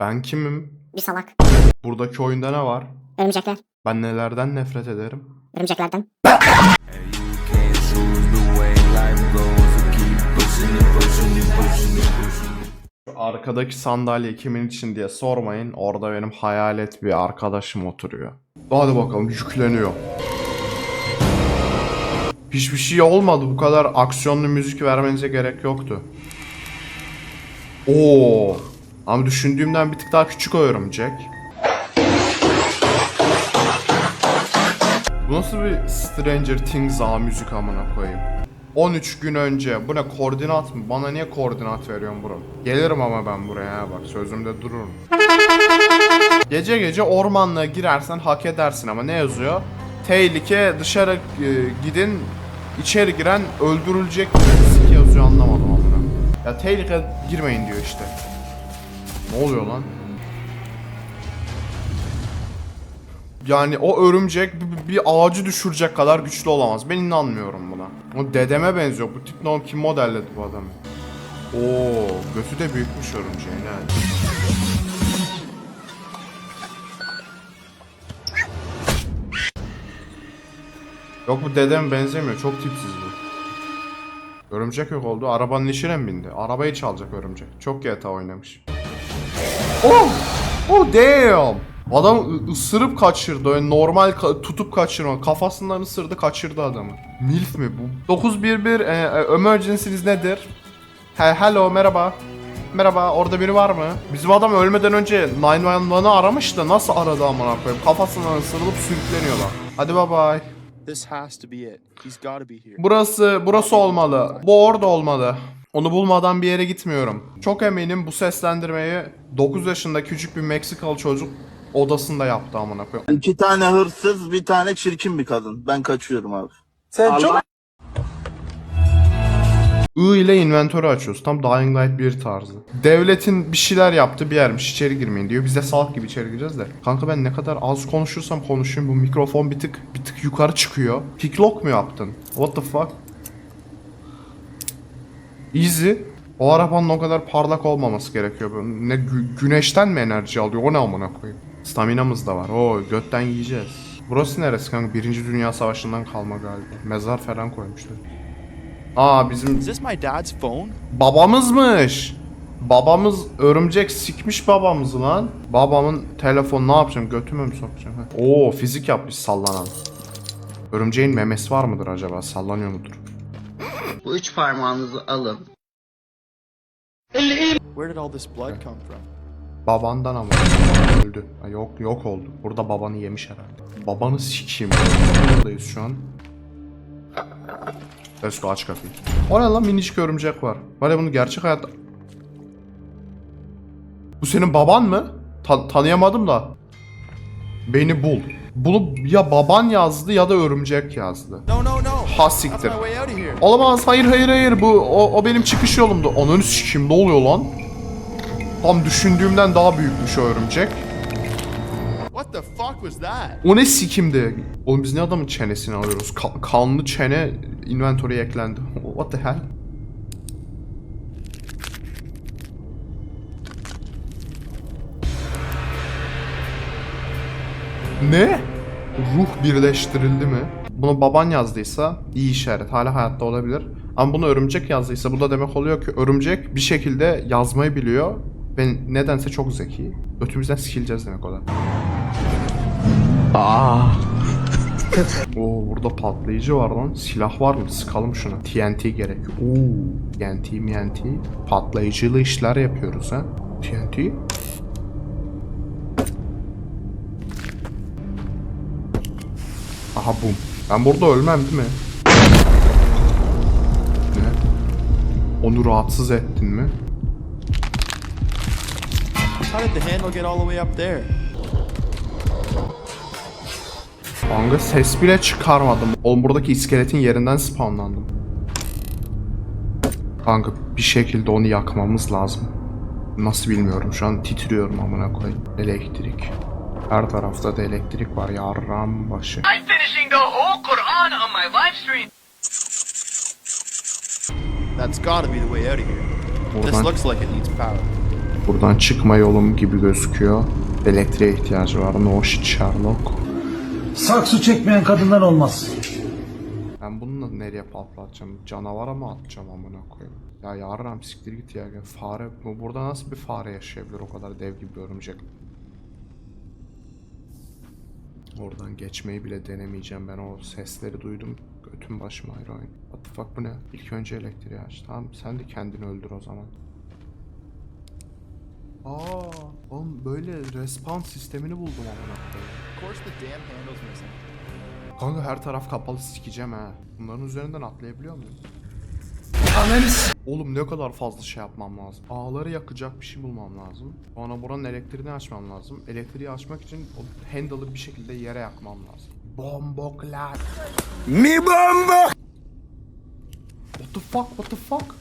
Ben kimim? Bir salak. Buradaki oyunda ne var? Örümcekler. Ben nelerden nefret ederim? Örümceklerden. Arkadaki sandalye kimin için diye sormayın. Orada benim hayalet bir arkadaşım oturuyor. Hadi bakalım yükleniyor. Hiçbir şey olmadı. Bu kadar aksiyonlu müzik vermenize gerek yoktu. Oo. Ama düşündüğümden bir tık daha küçük o örümcek. Bu nasıl bir Stranger Things A müzik amına koyayım? 13 gün önce. Bu ne koordinat mı? Bana niye koordinat veriyorsun bro? Gelirim ama ben buraya bak sözümde dururum. Gece gece ormanlığa girersen hak edersin ama ne yazıyor? Tehlike dışarı e, gidin içeri giren öldürülecek yazıyor anlamadım amına. Ya tehlike girmeyin diyor işte. Oluyor lan? Yani o örümcek bir, ağacı düşürecek kadar güçlü olamaz. Ben inanmıyorum buna. O dedeme benziyor. Bu tip oğlum, kim modelledi bu adamı? Oo, götü de büyükmüş örümceğin ha. Yok bu dedem benzemiyor. Çok tipsiz bu. Örümcek yok oldu. Arabanın içine mi bindi? Arabayı çalacak örümcek. Çok GTA oynamış. Oh! Oh damn! Adam ısırıp kaçırdı. Öyle normal ka- tutup kaçırma. Kafasından ısırdı kaçırdı adamı. Milf mi bu? 911 e, e, emergency'niz nedir? He, hello merhaba. Merhaba orada biri var mı? Bizim adam ölmeden önce 911'ı aramış da nasıl aradı amına koyayım? Kafasından ısırılıp sürükleniyorlar. Hadi bye bye. This has to be it. He's got to be here. Burası, burası olmalı. Bu orada olmalı. Onu bulmadan bir yere gitmiyorum. Çok eminim bu seslendirmeyi 9 yaşında küçük bir Meksikalı çocuk odasında yaptı amına koyayım. İki tane hırsız, bir tane çirkin bir kadın. Ben kaçıyorum abi. Sen çok... I ile inventörü açıyoruz. Tam Dying Light 1 tarzı. Devletin bir şeyler yaptı bir yermiş içeri girmeyin diyor. Biz de salak gibi içeri gireceğiz de. Kanka ben ne kadar az konuşursam konuşayım bu mikrofon bir tık bir tık yukarı çıkıyor. Picklock mu yaptın? What the fuck? Easy. O arabanın o kadar parlak olmaması gerekiyor. Ne gü- güneşten mi enerji alıyor? O ne amına koyayım? Staminamız da var. Oo götten yiyeceğiz. Burası neresi kanka? Birinci Dünya Savaşı'ndan kalma galiba. Mezar falan koymuşlar. Aa bizim Is this my dad's phone? babamızmış. Babamız örümcek sikmiş babamızı lan. Babamın telefonu ne yapacağım? Götüme mi sokacağım? Oo fizik yapmış sallanan. Örümceğin memesi var mıdır acaba? Sallanıyor mudur? Bu üç parmağınızı alın. Where did all this blood come from? Babandan ama öldü. Ha, yok yok oldu. Burada babanı yemiş herhalde. Babanı sikeyim. Buradayız şu an. Go aç kapıyı. O ne lan minicik örümcek var. Var ya bunu gerçek hayatta... Bu senin baban mı? Ta- tanıyamadım da. Beni bul. Bunu ya baban yazdı ya da örümcek yazdı. No, no. Ha siktir. Olamaz hayır hayır hayır bu o, o benim çıkış yolumdu. Ananı sikeyim ne oluyor lan? Tam düşündüğümden daha büyükmüş o örümcek. What the fuck was that? O ne sikimdi? Oğlum biz ne adamın çenesini alıyoruz? Ka- kanlı çene inventory'e eklendi. What the hell? Ne? Ruh birleştirildi mi? Bunu baban yazdıysa iyi işaret. Hala hayatta olabilir. Ama bunu örümcek yazdıysa bu da demek oluyor ki örümcek bir şekilde yazmayı biliyor. Ve nedense çok zeki. Ötümüzden sikileceğiz demek o da. Oo burada patlayıcı var lan. Silah var mı? Sıkalım şunu. TNT gerek. Oo TNT MNT. Patlayıcılı işler yapıyoruz ha. TNT. Aha bum. Ben burada ölmem değil mi? Ne? Onu rahatsız ettin mi? How did the handle get all the way up there? Kanka ses bile çıkarmadım. Oğlum buradaki iskeletin yerinden spawnlandım. Kanka bir şekilde onu yakmamız lazım. Nasıl bilmiyorum şu an titriyorum amına koyayım. Elektrik. Her tarafta da elektrik var yarram başı. I'm finishing the whole Quran on my live stream. That's got to be the way out of here. This Buradan looks like it needs power. Buradan çıkma yolum gibi gözüküyor. Elektriğe ihtiyacı var. No shit Sherlock. Saksı çekmeyen kadından olmaz. Ben bununla nereye patlatacağım? Canavara mı atacağım amına koyayım? Ya yarram siktir git ya. Fare bu burada nasıl bir fare yaşayabilir o kadar dev gibi bir örümcek? Oradan geçmeyi bile denemeyeceğim. Ben o sesleri duydum. Götüm başıma ayrı oyun. What the fuck bu ne? İlk önce elektriği aç. Tamam sen de kendini öldür o zaman. Aa, oğlum böyle respawn sistemini buldum missing. Kanka her taraf kapalı sikeceğim ha. Bunların üzerinden atlayabiliyor muyum? Oğlum ne kadar fazla şey yapmam lazım. Ağları yakacak bir şey bulmam lazım. Sonra buranın elektriğini açmam lazım. Elektriği açmak için o handle'ı bir şekilde yere yakmam lazım. Bomboklar. Mi bomba! What the fuck? What the fuck?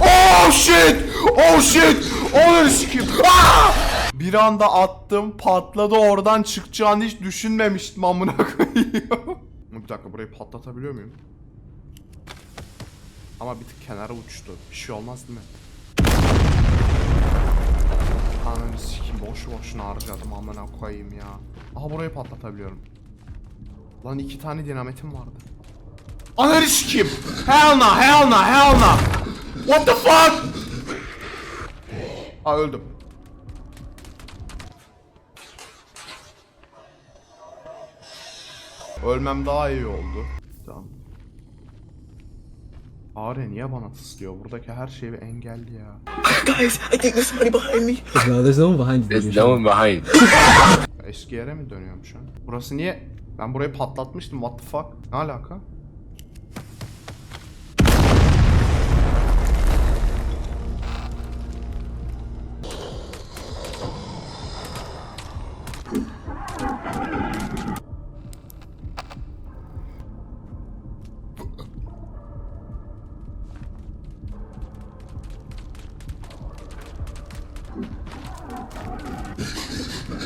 Oh shit! Oh shit! Onu sikeyim. Ah! Bir anda attım, patladı oradan çıkacağını hiç düşünmemiştim amına koyayım. Bir dakika burayı patlatabiliyor muyum? Ama bir tık kenara uçtu. Bir şey olmaz değil mi? Ananı sikeyim boşu boşuna harcadım amına koyayım ya. Aha burayı patlatabiliyorum. Lan iki tane dinamitim vardı. Ananı sikeyim. Hell no, hell no, hell no. What the fuck? Aa öldüm. Ölmem daha iyi oldu. Tamam. Are niye bana tıslıyor? Buradaki her şey bir engelli ya. No, there's no one behind you. There's no one behind. Eski yere mi dönüyorum şu an? Burası niye? Ben burayı patlatmıştım. What the fuck? Ne alaka?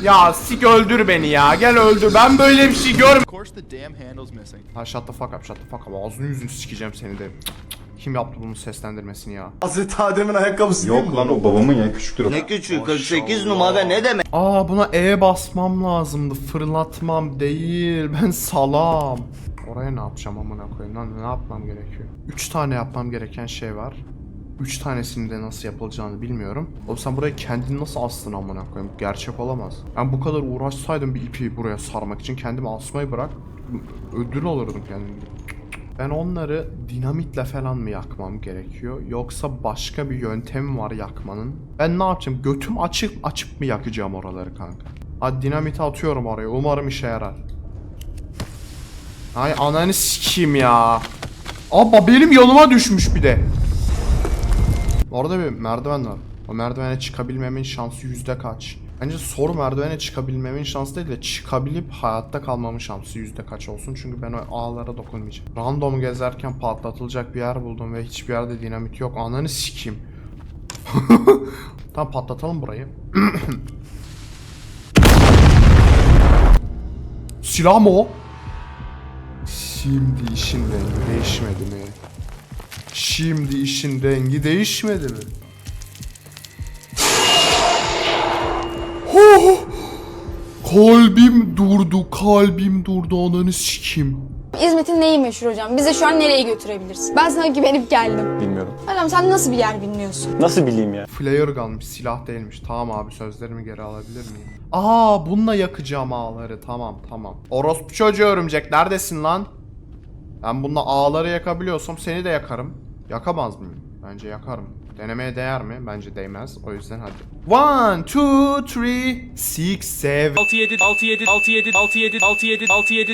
Ya sik öldür beni ya. Gel öldür. Ben böyle bir şey missing. Ha shut the fuck up shut the fuck up. Ağzını yüzünü sikeceğim seni de. Kim yaptı bunun seslendirmesini ya? Hazreti Adem'in ayakkabısı Yok lan o babamın ya küçüktür o. Ne küçük 48 numara ne demek? Aa buna E basmam lazımdı. Fırlatmam değil. Ben salam. Oraya ne yapacağım amına koyayım lan ne yapmam gerekiyor? 3 tane yapmam gereken şey var. 3 tanesini de nasıl yapılacağını bilmiyorum. Oğlum sen buraya kendini nasıl astın amına koyayım? Gerçek olamaz. Ben bu kadar uğraşsaydım bir ipi buraya sarmak için kendimi asmayı bırak. Ödül alırdım kendim. Ben onları dinamitle falan mı yakmam gerekiyor? Yoksa başka bir yöntem var yakmanın? Ben ne yapacağım? Götüm açıp açıp mı yakacağım oraları kanka? Hadi dinamiti atıyorum oraya. Umarım işe yarar. Ay ananı sikeyim ya. Abba benim yanıma düşmüş bir de. Orada bir merdiven var. O merdivene çıkabilmemin şansı yüzde kaç? Bence soru merdivene çıkabilmemin şansı değil de çıkabilip hayatta kalmamın şansı yüzde kaç olsun. Çünkü ben o ağlara dokunmayacağım. Random gezerken patlatılacak bir yer buldum ve hiçbir yerde dinamit yok. Ananı sikeyim. tamam patlatalım burayı. Silah mı o? Şimdi işin rengi değişmedi mi? Şimdi işin rengi değişmedi mi? Huh! Kalbim durdu, kalbim durdu ananı sikim. İzmit'in neyi meşhur hocam? Bize şu an nereye götürebilirsin? Ben sana güvenip geldim. Bilmiyorum. Hocam sen nasıl bir yer bilmiyorsun? Nasıl bileyim ya? Flare kalmış, silah değilmiş. Tamam abi sözlerimi geri alabilir miyim? Aa bununla yakacağım ağları. Tamam tamam. Orospu çocuğu örümcek neredesin lan? Ben bununla ağları yakabiliyorsam seni de yakarım. Yakamaz mıyım? Bence yakarım. Denemeye değer mi? Bence değmez. O yüzden hadi. 1, 2, 3, 6, 7. 6 7 6 7 6 7 6 7 6 7 6 7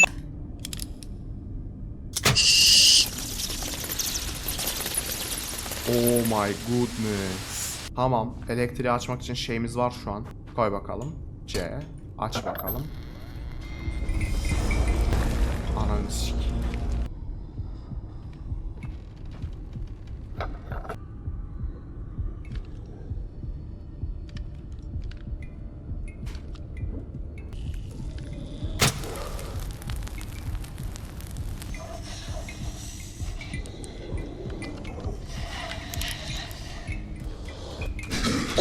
Oh my goodness. Tamam. Elektriği açmak için şeyimiz var şu an. Koy bakalım. C. Aç bakalım. Ananı sikeyim.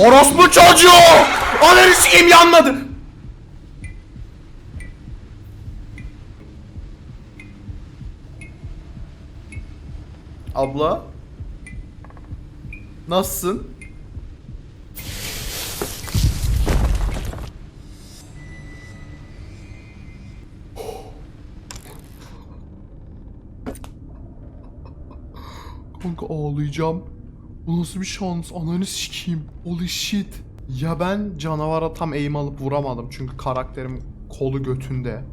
Orospu çocuğu! Ananı sikeyim yanmadı. Abla. Nasılsın? Kanka ağlayacağım. Bu nasıl bir şans? Ananı sikeyim. Holy shit. Ya ben canavara tam aim alıp vuramadım çünkü karakterim kolu götünde.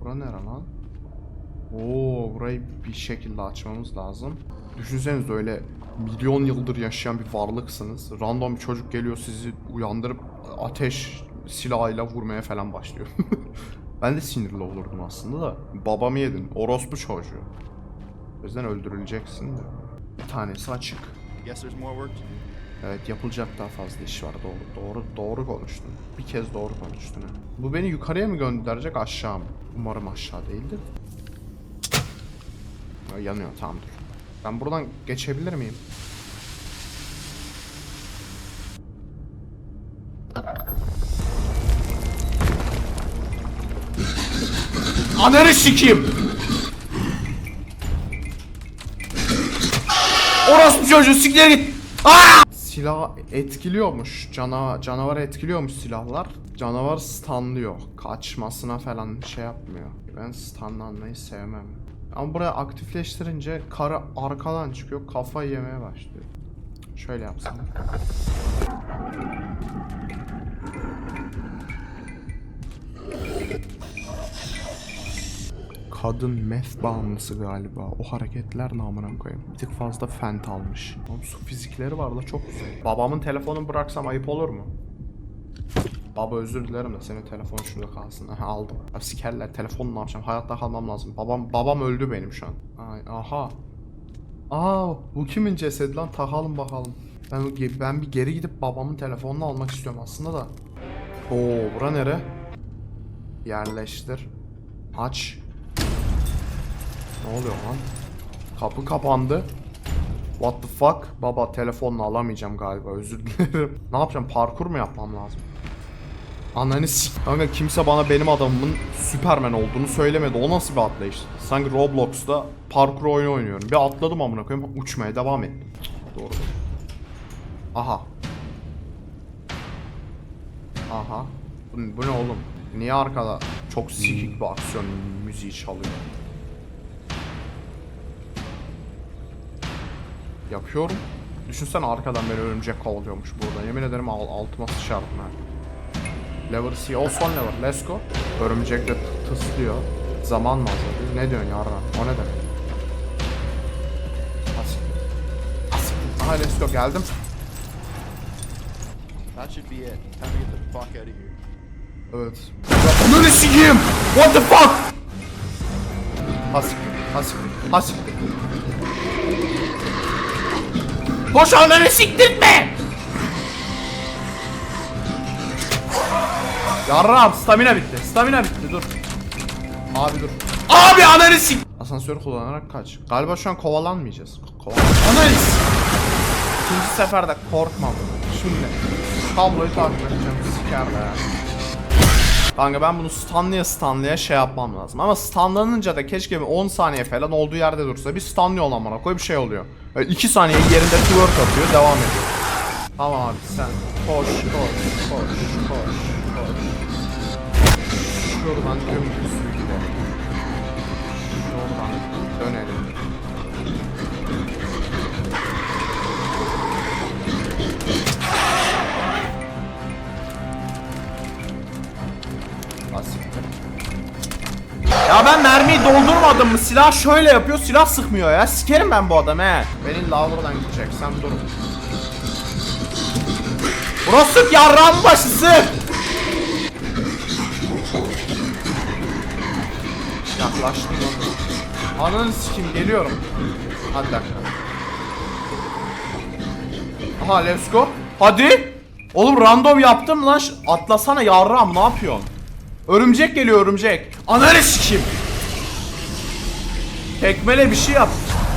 Bura nere lan? Oo, burayı bir şekilde açmamız lazım. Düşünsenize öyle milyon yıldır yaşayan bir varlıksınız. Random bir çocuk geliyor sizi uyandırıp ateş silahıyla vurmaya falan başlıyor. ben de sinirli olurdum aslında da. Babamı yedin. Orospu çocuğu. O yüzden öldürüleceksin de. Bir tanesi açık. Guess there's more work to do. Evet yapılacak daha fazla iş var doğru doğru doğru konuştun. Bir kez doğru konuştun. Bu beni yukarıya mı gönderecek aşağı mı? Umarım aşağı değildir. Yanıyor tamam dur. Ben buradan geçebilir miyim? Ananı sikeyim! Orospu çocuğu siktir git! Silah etkiliyormuş. Cana canavar etkiliyormuş silahlar. Canavar stunlıyor. Kaçmasına falan şey yapmıyor. Ben stunlanmayı sevmem. Ama buraya aktifleştirince karı arkadan çıkıyor. Kafa yemeye başlıyor. Şöyle yapsam. Kadın meth bağımlısı galiba. O hareketler ne amına koyayım. Bir tık fazla fent almış. Oğlum su fizikleri var da çok güzel. Babamın telefonunu bıraksam ayıp olur mu? Baba özür dilerim de senin telefonun şurada kalsın. Aha aldım. Ya sikerler telefonu ne yapacağım? Hayatta kalmam lazım. Babam babam öldü benim şu an. Ay, aha. Aa bu kimin cesedi lan? Takalım bakalım. Ben ben bir geri gidip babamın telefonunu almak istiyorum aslında da. Oo bura nere? Yerleştir. Aç. Ne oluyor lan? Kapı kapandı. What the fuck? Baba telefonla alamayacağım galiba özür dilerim. ne yapacağım parkur mu yapmam lazım? Ananı s- Kanka kimse bana benim adamımın Superman olduğunu söylemedi. O nasıl bir atlayış? Sanki Roblox'ta parkur oyunu oynuyorum. Bir atladım amına koyayım uçmaya devam ettim. Doğru. Aha. Aha. Bu, bu ne oğlum? Niye arkada çok sikik bir aksiyon müziği çalıyor? Yapıyorum. Düşünsene arkadan beni örümcek kovalıyormuş burada. Yemin ederim al altıma sıçardım ha. Lever C. O son lever. Let's go. Örümcek de tıslıyor. Zaman mı azalıyor? Ne diyorsun yarran? O ne demek? Asik. Asik. Aha let's go geldim. That should be it. Time to get the fuck out of here. Evet. Ananı sikeyim! What the fuck? Hasik. Hasik. Hasik. Boş ananı siktirtme! Yarram stamina bitti. Stamina bitti dur. Abi dur. Abi ananı sik. Asansörü kullanarak kaç. Galiba şu an kovalanmayacağız. Kovalan. Ananı sik. İkinci seferde korkma bunu. Şimdi kabloyu takip edeceğim. Siker be. Kanka ben bunu stunlaya stunlaya şey yapmam lazım. Ama stunlanınca da keşke bir 10 saniye falan olduğu yerde dursa. Bir stunlıyor lan bana koy bir şey oluyor. 2 saniye yerinde twerk atıyor devam ediyor. Tamam abi sen koş koş koş koş koş. Şuradan dümdüz mermiyi doldurmadım mı? Silah şöyle yapıyor, silah sıkmıyor ya. Sikerim ben bu adamı he. Beni lavradan gidecek, sen dur. Burası yarrağın başısı. Yaklaştım lan. Ananı sikim geliyorum. Hadi dakika. Aha let's go. Hadi. Oğlum random yaptım lan. Atlasana yarrağım ne yapıyorsun? Örümcek geliyor örümcek. Ananı sikeyim. Tekmele bir şey yap.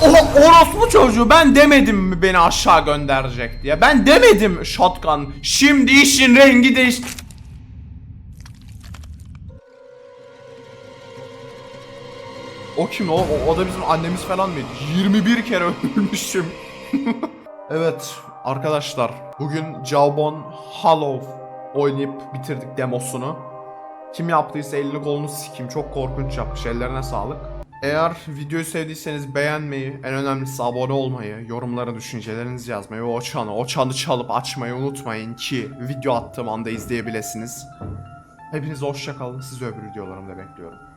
Oha orospu çocuğu ben demedim mi beni aşağı gönderecek diye. Ben demedim shotgun. Şimdi işin rengi değişti. O kim o? O, o da bizim annemiz falan mıydı? 21 kere öldürmüşüm. evet arkadaşlar bugün Jawbone Hollow oynayıp bitirdik demosunu. Kim yaptıysa elini kolunu sikim çok korkunç yapmış ellerine sağlık. Eğer videoyu sevdiyseniz beğenmeyi, en önemlisi abone olmayı, yorumlara düşüncelerinizi yazmayı ve o çanı, o çanı çalıp açmayı unutmayın ki video attığım anda izleyebilesiniz. Hepinize hoşça kalın. Sizi öbür videolarımda bekliyorum.